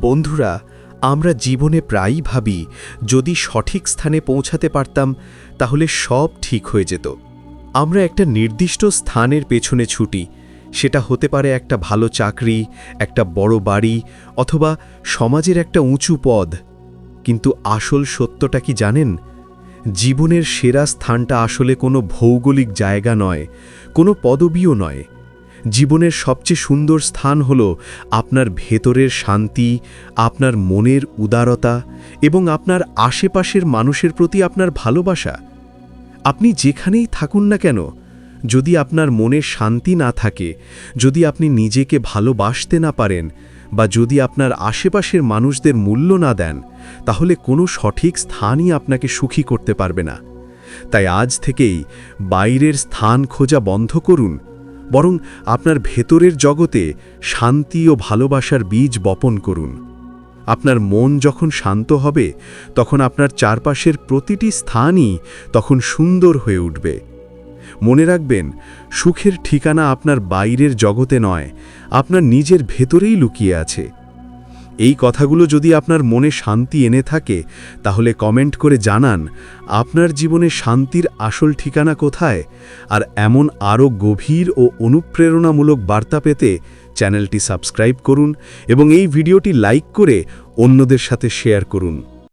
বন্ধুরা, আমরা জীবনে প্রায়ই ভাবি, যদি সঠিক স্থানে পৌঁছাতে পারতাম, তাহলে সব ঠিক হয়ে যেত। আমরা একটা নির্দিষ্ট স্থানের পেছনে ছুটি, সেটা হতে পারে একটা ভালো চাকরি, একটা বড় বাড়ি, অথবা সমাজের একটা উঁচু পদ। কিন্তু আসল সত্যটা কি জানেন? জীবনের সেরা স্থানটা আসলে কোনো ভৌগোলিক জায়গা নয়, কোনো পদবীও নয়। জীবনের সবচেয়ে সুন্দর স্থান হল আপনার ভেতরের শান্তি, আপনার মনের উদারতা এবং আপনার আশেপাশের মানুষের প্রতি আপনার ভালোবাসা। আপনি যেখানেই থাকুন না কেন, যদি আপনার মনে শান্তি না থাকে, যদি আপনি নিজেকে ভালোবাসতে না পারেন বা যদি আপনার আশেপাশের মানুষদের মূল্য না দেন, তাহলে কোনো সঠিক স্থানই আপনাকে সুখী করতে পারবে না। তাই আজ থেকেই বাইরের স্থান খোঁজা বন্ধ করুন বরং আপনার ভেতরের জগতে শান্তি ও ভালোবাসার বীজ বপন করুন। আপনার মন যখন শান্ত হবে, তখন আপনার চারপাশের প্রতিটি স্থানই তখন সুন্দর হয়ে উঠবে। মনে রাখবেন, সুখের ঠিকানা আপনার বাইরের জগতে নয়, আপনার নিজের ভেতরেই লুকিয়ে আছে। এই কথাগুলো যদি আপনার মনে শান্তি এনে থাকে, তাহলে কমেন্ট করে জানান, আপনার জীবনে শান্তির আসল ঠিকানা কোথায়? আর এমন আরও গভীর ও অনুপ্রেরণামূলক বার্তা পেতে চ্যানেলটি সাবস্ক্রাইব করুন এবং এই ভিডিওটি লাইক করে অন্যদের সাথে শেয়ার করুন।